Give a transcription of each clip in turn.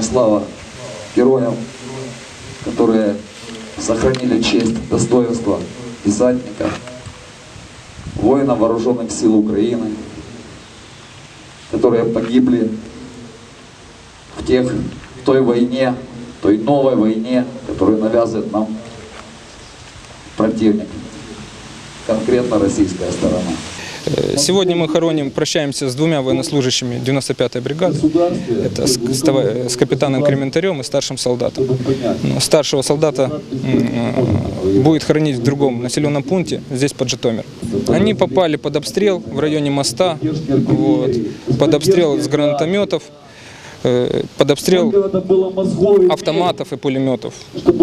вечная слава героям, которые сохранили честь, достоинство десантников, воинов вооруженных сил Украины, которые погибли в тех, в той войне, той новой войне, которую навязывает нам противник, конкретно российская сторона. Э, Сегодня мы хороним, прощаемся с двумя военнослужащими 95-й бригады. Это с, с това- с капитаном Крементарем и старшим солдатом. Ну, Старшего солдата м, э, будет хоронить в другом населенном пункте, здесь под Житомир. Они попали под обстрел в районе моста, вот, под обстрел с гранатометов, э, под обстрел автоматов и пулеметов.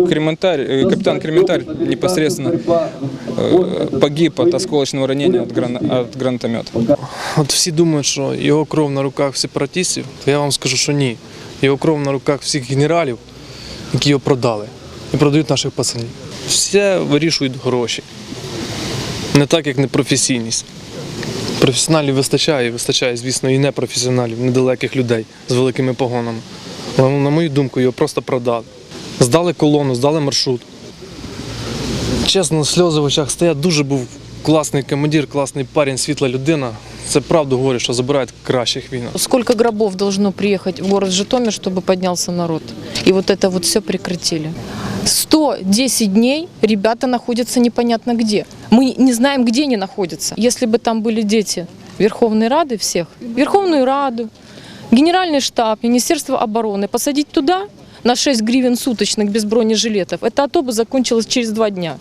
Крементарь, э, капитан Крементарь непосредственно э, погиб от осколочного ранения от, от гранатомета. От всі думають, що його кров на руках сепаратистів, то я вам скажу, що ні. Його кров на руках всіх генералів, які його продали і продають наших пацанів. Все вирішують гроші. Не так, як непрофесійність. Професіоналів вистачає, вистачає, звісно, і непрофесіоналів, недалеких людей з великими погонами. Але, на мою думку, його просто продали. Здали колону, здали маршрут. Чесно, сльози в очах стоять. Дуже був класний командир, класний парень, світла людина. Це правду говорю, що забирають кращих війна. Сколько гробов должно приехать в город Житомир, чтобы поднялся народ? И вот это вот все прекратили. 110 дней ребята находятся непонятно где. Мы не знаем, где они находятся. Если бы там были дети Верховной Рады всех, Верховную Раду, Генеральный штаб, Министерство обороны, посадить туда на 6 гривен суточных без бронежилетов, это АТО бы закончилось через два дня.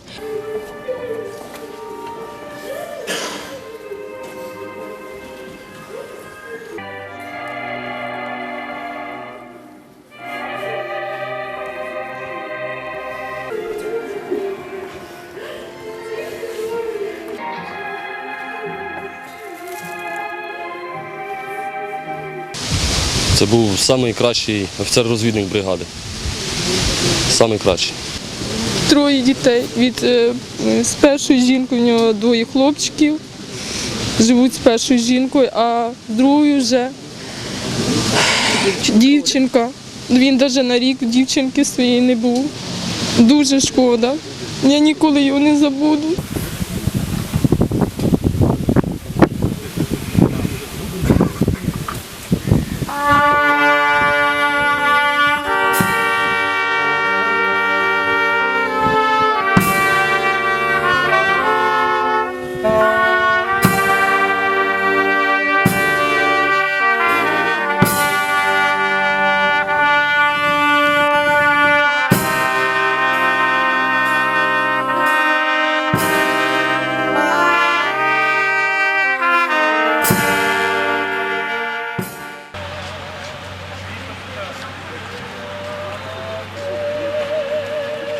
Це був найкращий офіцер-розвідник бригади. Самий кращий. троє дітей. Від е, з першою жінкою в нього двоє хлопчиків. Живуть з першою жінкою, а з другою вже дівчинка. Він навіть на рік дівчинки своєї не був. Дуже шкода. Я ніколи його не забуду.